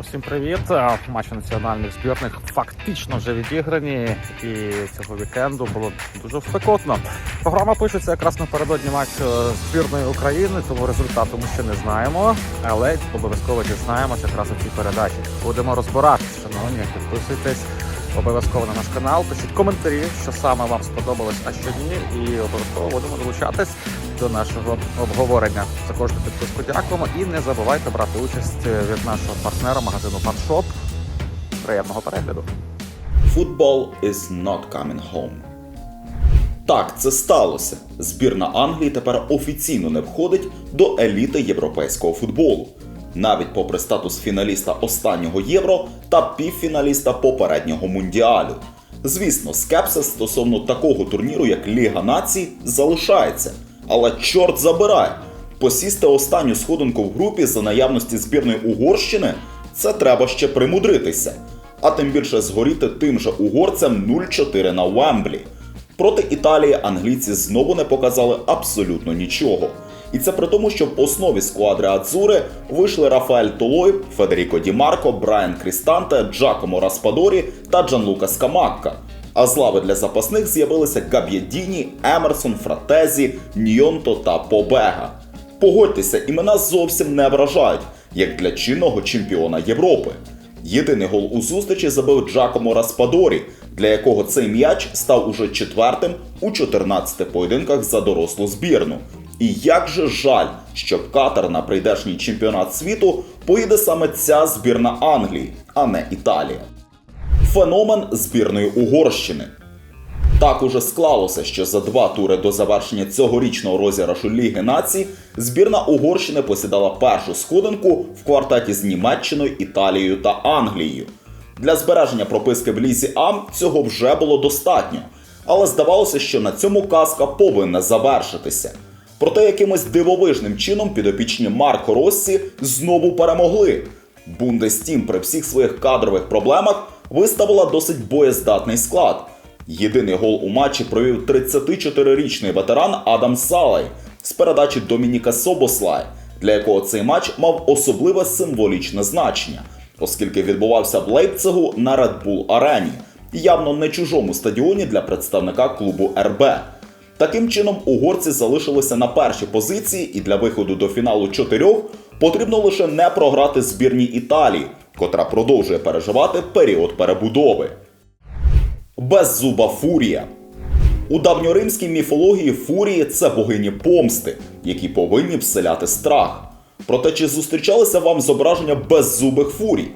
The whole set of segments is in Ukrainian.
Усім привіт! Матчі національних збірних фактично вже відіграні, і цього вікенду було дуже спекотно. Програма пишеться якраз напередодні матчу збірної України, тому результату ми ще не знаємо, але обов'язково дізнаємося якраз у цій передачі. Будемо розбиратися, шановні, підписуйтесь. Обов'язково на наш канал, пишіть коментарі, що саме вам сподобалось, а що ні, і обов'язково будемо долучатись до нашого обговорення. За кожну підписку дякуємо і не забувайте брати участь від нашого партнера магазину Фаншоп. Приємного перегляду. Football is not coming home. Так, це сталося. Збірна Англії тепер офіційно не входить до еліти європейського футболу, навіть попри статус фіналіста останнього євро та півфіналіста попереднього мундіалю. Звісно, скепсис стосовно такого турніру, як Ліга націй, залишається. Але чорт забирай! Посісти останню сходинку в групі за наявності збірної Угорщини це треба ще примудритися. А тим більше згоріти тим же угорцям 0-4 на Уемблі. Проти Італії англійці знову не показали абсолютно нічого. І це при тому, що в основі сквадри Ацури вийшли Рафаель Толой, Федеріко Ді Марко, Брайан Крістанте, Джакомо Распадорі та Джанлука Скамакка. А з для запасних з'явилися Габ'єдіні, Емерсон, Фратезі, Ньонто та Побега. Погодьтеся, імена зовсім не вражають, як для чинного чемпіона Європи. Єдиний гол у зустрічі забив Джакомо Распадорі, для якого цей м'яч став уже четвертим у 14 поєдинках за дорослу збірну. І як же жаль, що в Катар на прийдешній чемпіонат світу поїде саме ця збірна Англії, а не Італія. Феномен збірної Угорщини. Так уже склалося, що за два тури до завершення цьогорічного розіграшу Ліги націй збірна Угорщини посідала першу сходинку в квартеті з Німеччиною, Італією та Англією. Для збереження прописки в лізі А цього вже було достатньо, але здавалося, що на цьому казка повинна завершитися. Проте якимось дивовижним чином підопічні Марко Россі знову перемогли. Бундестім при всіх своїх кадрових проблемах виставила досить боєздатний склад. Єдиний гол у матчі провів 34-річний ветеран Адам Салай з передачі Домініка Собослай, для якого цей матч мав особливе символічне значення, оскільки відбувався в Лейпцигу на Red Bull арені, явно не чужому стадіоні для представника клубу РБ. Таким чином, угорці залишилися на першій позиції, і для виходу до фіналу чотирьох потрібно лише не програти збірній Італії, котра продовжує переживати період перебудови. Беззуба фурія. У давньоримській міфології фурії це богині помсти, які повинні вселяти страх. Проте чи зустрічалися вам зображення беззубих фурій?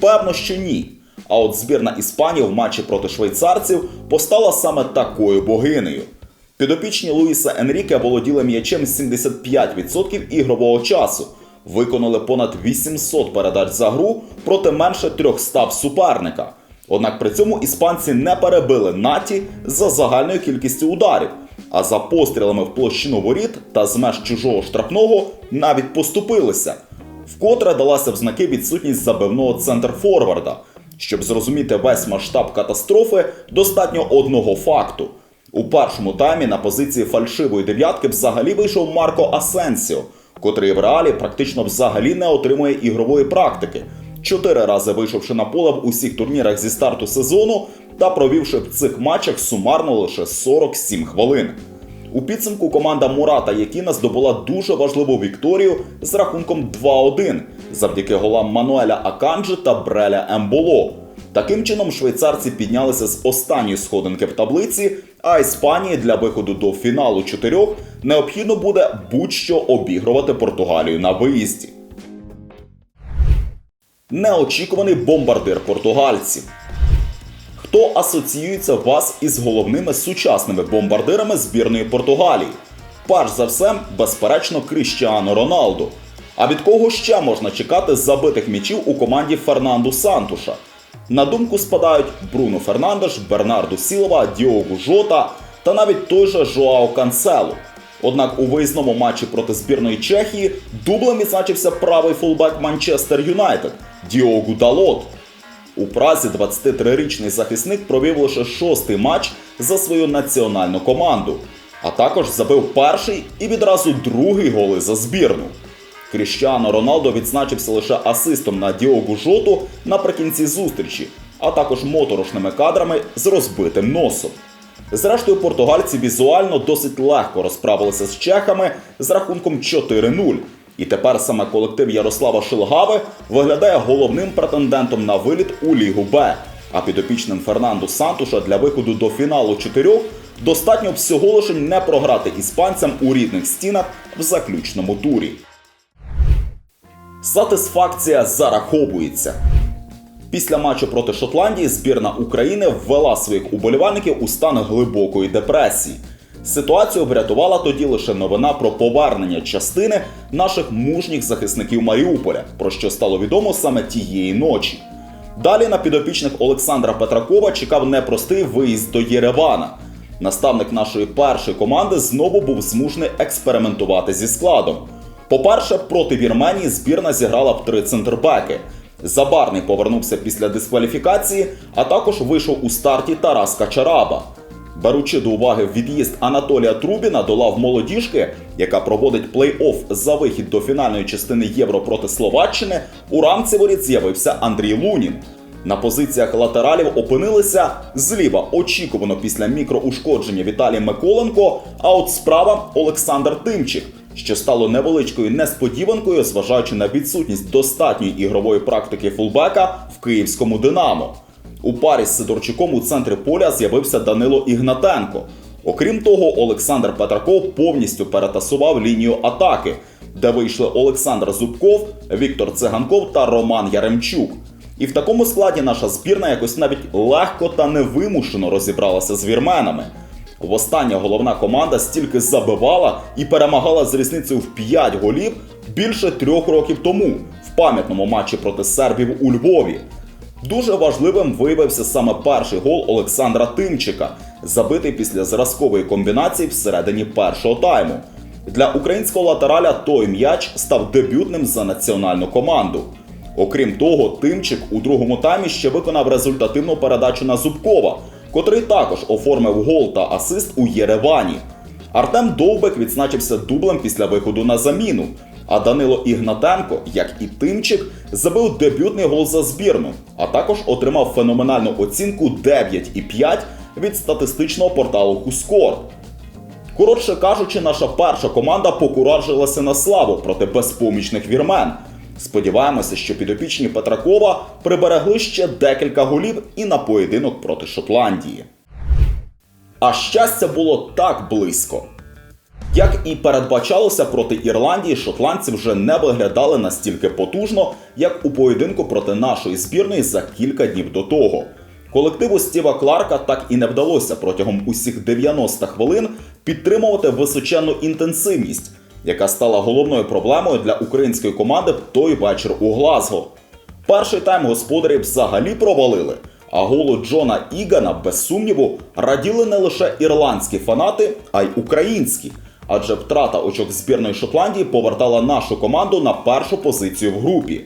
Певно, що ні. А от збірна Іспанії в матчі проти швейцарців постала саме такою богинею. Підопічні Луїса Енріке володіли м'ячем 75% ігрового часу, виконали понад 800 передач за гру проти менше 300 в суперника. Однак при цьому іспанці не перебили наті за загальною кількістю ударів, а за пострілами в площину воріт та з меж чужого штрафного навіть поступилися. Вкотре далася в знаки відсутність забивного центр-форварда. Щоб зрозуміти весь масштаб катастрофи, достатньо одного факту. У першому таймі на позиції фальшивої дев'ятки взагалі вийшов Марко Асенсіо, котрий в реалі практично взагалі не отримує ігрової практики, чотири рази вийшовши на поле в усіх турнірах зі старту сезону та провівши в цих матчах сумарно лише 47 хвилин. У підсумку команда Мурата Якіна здобула дуже важливу вікторію з рахунком 2-1 завдяки голам Мануеля Аканджи та Бреля Емболо. Таким чином, швейцарці піднялися з останньої сходинки в таблиці, а Іспанії для виходу до фіналу чотирьох необхідно буде будь-що обігрувати Португалію на виїзді. Неочікуваний бомбардир португальців. Хто асоціюється вас із головними сучасними бомбардирами збірної Португалії? Перш за все, безперечно, Кріщіано Роналду. А від кого ще можна чекати забитих м'ячів у команді Фернанду Сантуша? На думку спадають Бруно Фернандеш, Бернарду Сілова, Діогу Жота та навіть той же Жоао Кансело. Однак у виїзному матчі проти збірної Чехії дублем відзначився правий фулбек Манчестер Юнайтед Діогу Далот. У Празі 23-річний захисник провів лише шостий матч за свою національну команду, а також забив перший і відразу другий голи за збірну. Кріщано Роналдо відзначився лише асистом на Діогу Жоту наприкінці зустрічі, а також моторошними кадрами з розбитим носом. Зрештою, португальці візуально досить легко розправилися з чехами з рахунком 4-0. І тепер саме колектив Ярослава Шилгави виглядає головним претендентом на виліт у Лігу Б. А підопічним Фернандо Сантуша для виходу до фіналу чотирьох достатньо всього лише не програти іспанцям у рідних стінах в заключному турі. Сатисфакція зараховується. Після матчу проти Шотландії збірна України ввела своїх уболівальників у стан глибокої депресії. Ситуацію врятувала тоді лише новина про повернення частини наших мужніх захисників Маріуполя, про що стало відомо саме тієї ночі. Далі на підопічних Олександра Петракова чекав непростий виїзд до Єревана. Наставник нашої першої команди знову був змушений експериментувати зі складом. По-перше, проти Вірменії збірна зіграла в три центрбеки. Забарний повернувся після дискваліфікації, а також вийшов у старті Тарас Качараба. Беручи до уваги від'їзд Анатолія Трубіна до лав молодіжки, яка проводить плей-офф за вихід до фінальної частини Євро проти Словаччини, у рамці воріт з'явився Андрій Лунін. На позиціях латералів опинилися зліва очікувано після мікроушкодження Віталій Миколенко, а от справа Олександр Тимчик, що стало невеличкою несподіванкою, зважаючи на відсутність достатньої ігрової практики фулбека в київському Динамо. У парі з Сидорчуком у центрі поля з'явився Данило Ігнатенко. Окрім того, Олександр Петраков повністю перетасував лінію атаки, де вийшли Олександр Зубков, Віктор Циганков та Роман Яремчук. І в такому складі наша збірна якось навіть легко та невимушено розібралася з вірменами. Востаннє головна команда стільки забивала і перемагала з різницею в 5 голів більше трьох років тому в пам'ятному матчі проти сербів у Львові. Дуже важливим виявився саме перший гол Олександра Тимчика, забитий після зразкової комбінації всередині першого тайму. Для українського латераля той м'яч став дебютним за національну команду. Окрім того, Тимчик у другому таймі ще виконав результативну передачу на Зубкова, котрий також оформив гол та асист у Єревані. Артем Довбек відзначився дублем після виходу на заміну. А Данило Ігнатенко, як і Тимчик, забив дебютний гол за збірну, а також отримав феноменальну оцінку 9,5 від статистичного порталу Хускор. Коротше кажучи, наша перша команда покуражилася на славу проти безпомічних вірмен. Сподіваємося, що підопічні Петракова приберегли ще декілька голів і на поєдинок проти Шотландії. А щастя було так близько. Як і передбачалося проти Ірландії, шотландці вже не виглядали настільки потужно, як у поєдинку проти нашої збірної за кілька днів до того. Колективу Стіва Кларка так і не вдалося протягом усіх 90 хвилин підтримувати височенну інтенсивність, яка стала головною проблемою для української команди в той вечір у Глазго. Перший тайм господарі взагалі провалили, а голу Джона Ігана, без сумніву, раділи не лише ірландські фанати, а й українські. Адже втрата очок збірної Шотландії повертала нашу команду на першу позицію в групі.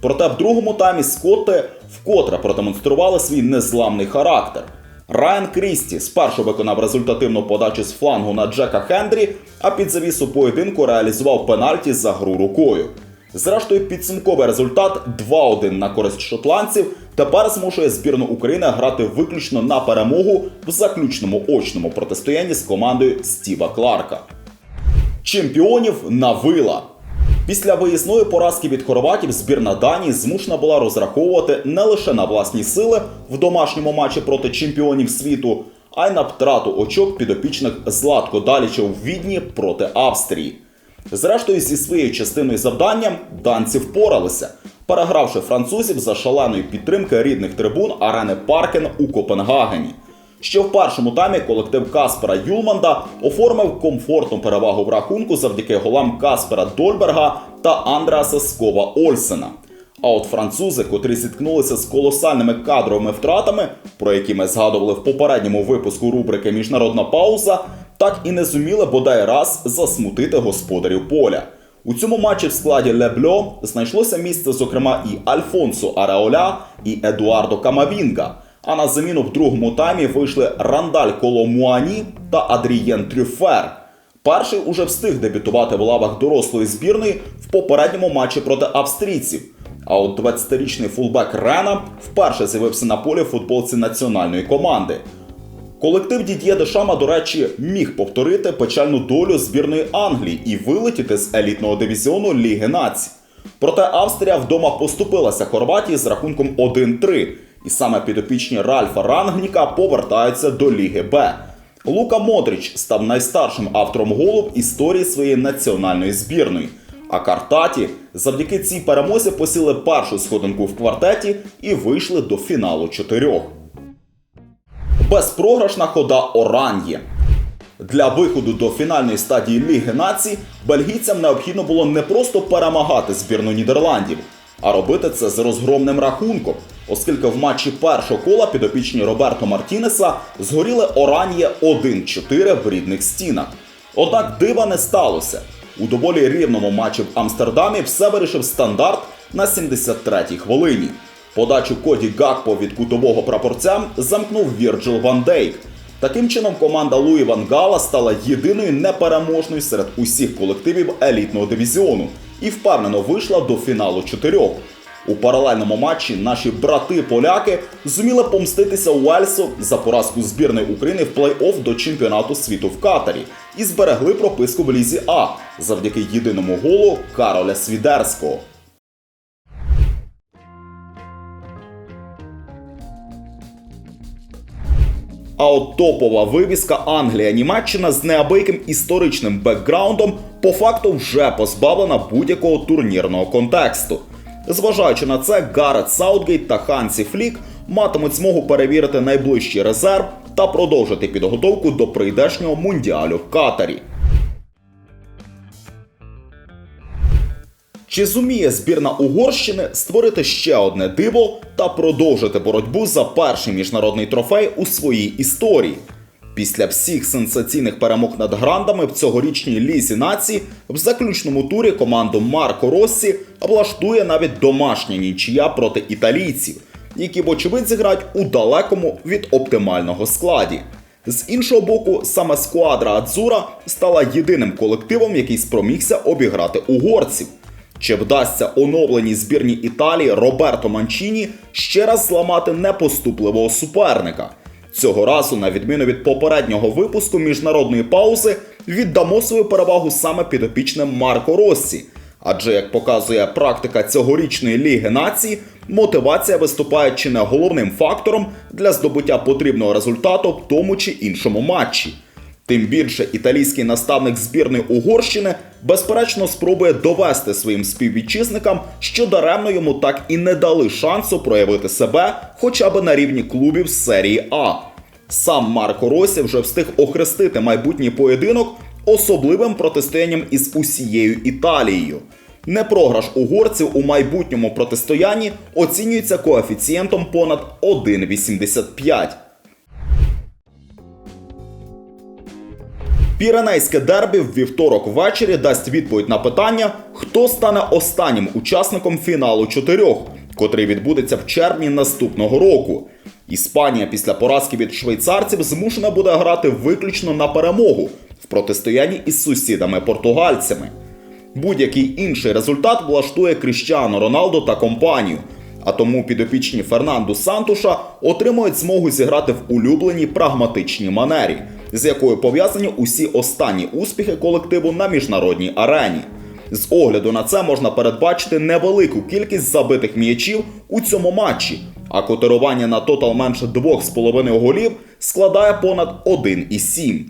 Проте в другому таймі Скотти вкотре продемонстрували свій незламний характер. Райан Крісті спершу виконав результативну подачу з флангу на Джека Хендрі, а під завісу поєдинку реалізував пенальті за гру рукою. Зрештою, підсумковий результат 2-1 на користь шотландців тепер змушує збірну України грати виключно на перемогу в заключному очному протистоянні з командою Стіва Кларка. Чемпіонів на вила. Після виїзної поразки від хорватів збірна Данії змушена була розраховувати не лише на власні сили в домашньому матчі проти чемпіонів світу, а й на втрату очок підопічних Златко Даліча у Відні проти Австрії. Зрештою, зі своєю частиною завданням данці впоралися, перегравши французів за шаленої підтримки рідних трибун арени Паркен у Копенгагені. Ще в першому таймі колектив Каспера Юлманда оформив комфортну перевагу в рахунку завдяки голам Каспера Дольберга та Андреаса Скова Ольсена. А от французи, котрі зіткнулися з колосальними кадровими втратами, про які ми згадували в попередньому випуску рубрики Міжнародна пауза, так і не зуміли бодай раз засмутити господарів поля. У цьому матчі в складі Лебльо знайшлося місце, зокрема, і Альфонсо Ареоля, і Едуардо Камавінга. А на заміну в другому таймі вийшли Рандаль Коломуані та Адрієн Трюфер. Перший уже встиг дебютувати в лавах дорослої збірної в попередньому матчі проти австрійців. А от 20-річний фулбек Рена вперше з'явився на полі футболці національної команди. Колектив Дід'є Дешама, до речі, міг повторити печальну долю збірної Англії і вилетіти з елітного дивізіону Ліги Націй. Проте Австрія вдома поступилася Хорватії з рахунком 1-3, і саме підопічні Ральфа Рангніка повертаються до Ліги Б. Лука Модріч став найстаршим автором голу в історії своєї національної збірної. А Картаті завдяки цій перемозі посіли першу сходинку в квартеті і вийшли до фіналу чотирьох. Безпрограшна хода Оран'є. Для виходу до фінальної стадії Ліги націй бельгійцям необхідно було не просто перемагати збірну Нідерландів, а робити це з розгромним рахунком, оскільки в матчі першого кола підопічні Роберто Мартінеса згоріли Оран'є 1-4 в рідних стінах. Однак дива не сталося. У доволі рівному матчі в Амстердамі все вирішив стандарт на 73-й хвилині. Подачу Коді Гакпо від кутового прапорця замкнув Вірджил Ван Дейк. Таким чином, команда Луї Ван Гала стала єдиною непереможною серед усіх колективів елітного дивізіону і впевнено вийшла до фіналу чотирьох. У паралельному матчі наші брати-поляки зуміли помститися Уельсу за поразку збірної України в плей-офф до чемпіонату світу в Катарі і зберегли прописку в лізі А завдяки єдиному голу Кароля Свідерського. А от топова вивіска Англія-Німеччина з неабияким історичним бекграундом по факту вже позбавлена будь-якого турнірного контексту. Зважаючи на це, Гарет Саутгейт та Хансі Флік матимуть змогу перевірити найближчий резерв та продовжити підготовку до прийдешнього мундіалю в Катарі. Чи зуміє збірна Угорщини створити ще одне диво та продовжити боротьбу за перший міжнародний трофей у своїй історії? Після всіх сенсаційних перемог над грандами в цьогорічній лізі нації в заключному турі команду Марко Россі влаштує навіть домашня нічия проти італійців, які, вочевидь, зіграють у далекому від оптимального складі. З іншого боку, саме сквадра Адзура стала єдиним колективом, який спромігся обіграти угорців. Чи вдасться оновленій збірній Італії Роберто Манчіні ще раз зламати непоступливого суперника? Цього разу, на відміну від попереднього випуску міжнародної паузи, віддамо свою перевагу саме підопічним Марко Россі. Адже, як показує практика цьогорічної Ліги націй, мотивація виступає чи не головним фактором для здобуття потрібного результату в тому чи іншому матчі. Тим більше італійський наставник збірної Угорщини безперечно спробує довести своїм співвітчизникам, що даремно йому так і не дали шансу проявити себе хоча б на рівні клубів серії А. Сам Марко Росі вже встиг охрестити майбутній поєдинок особливим протистоянням із усією Італією. Непрограш угорців у майбутньому протистоянні оцінюється коефіцієнтом понад 1,85. Піренейське дербі в вівторок ввечері дасть відповідь на питання, хто стане останнім учасником фіналу чотирьох, котрий відбудеться в червні наступного року. Іспанія після поразки від швейцарців змушена буде грати виключно на перемогу в протистоянні із сусідами-португальцями. Будь-який інший результат влаштує Кріщано Роналдо та компанію. А тому підопічні Фернанду Сантуша отримують змогу зіграти в улюбленій прагматичній манері, з якою пов'язані усі останні успіхи колективу на міжнародній арені. З огляду на це можна передбачити невелику кількість забитих м'ячів у цьому матчі, а котирування на тотал менше 2,5 голів складає понад 1,7.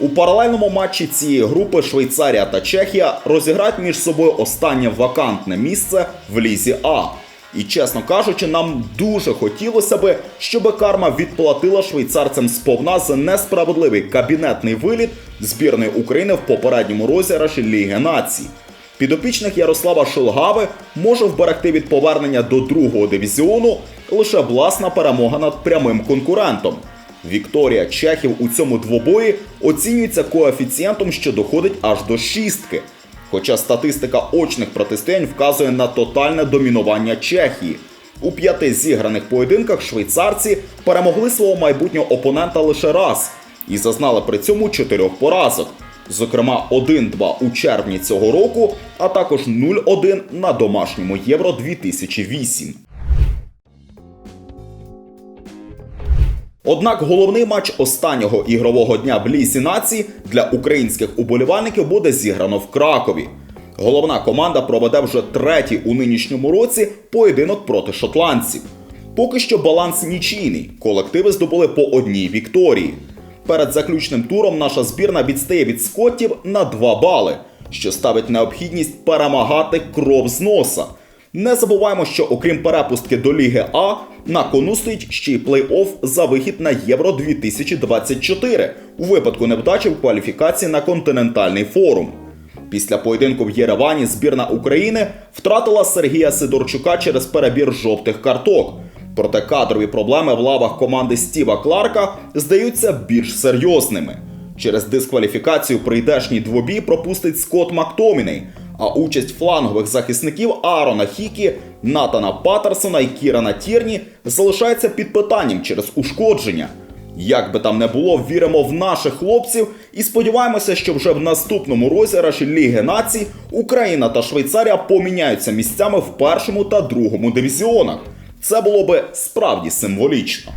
У паралельному матчі цієї групи Швейцарія та Чехія розіграють між собою останнє вакантне місце в лізі А. І чесно кажучи, нам дуже хотілося би, щоб карма відплатила швейцарцям сповна за несправедливий кабінетний виліт збірної України в попередньому розіграші Ліги націй. Підопічних Ярослава Шилгави може вберегти від повернення до другого дивізіону лише власна перемога над прямим конкурентом. Вікторія Чехів у цьому двобої оцінюється коефіцієнтом, що доходить аж до шістки. Хоча статистика очних протистоянь вказує на тотальне домінування Чехії. У п'яти зіграних поєдинках швейцарці перемогли свого майбутнього опонента лише раз і зазнали при цьому чотирьох поразок. Зокрема, 1-2 у червні цього року, а також 0-1 на домашньому Євро 2008. Однак головний матч останнього ігрового дня в лісі націй для українських уболівальників буде зіграно в Кракові. Головна команда проведе вже третій у нинішньому році поєдинок проти шотландців. Поки що баланс нічийний. Колективи здобули по одній вікторії. Перед заключним туром наша збірна відстає від скоттів на 2 бали, що ставить необхідність перемагати кров з носа. Не забуваємо, що окрім перепустки до Ліги А, на кону стоїть ще й плей-офф за вихід на Євро 2024 у випадку невдачі в кваліфікації на континентальний форум. Після поєдинку в Єревані збірна України втратила Сергія Сидорчука через перебір жовтих карток. Проте кадрові проблеми в лавах команди Стіва Кларка здаються більш серйозними. Через дискваліфікацію прийдешній двобій пропустить Скотт Мактоміней, а участь флангових захисників Аарона Хікі, Натана Паттерсона і Кірана Тірні залишається під питанням через ушкодження. Як би там не було, віримо в наших хлопців і сподіваємося, що вже в наступному розіграші Ліги націй Україна та Швейцарія поміняються місцями в першому та другому дивізіонах. Це було би справді символічно.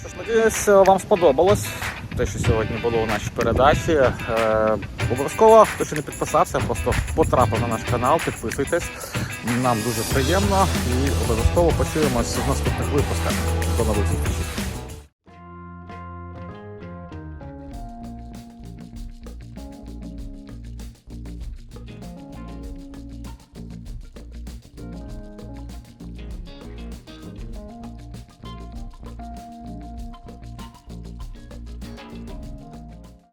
Що ж, надіюсь, вам сподобалось те, що сьогодні було у нашій передачі. Е, обов'язково, хто ще не підписався, просто потрапив на наш канал, підписуйтесь. Нам дуже приємно і обов'язково почуємось в наступних випусках. До нових зустрічей.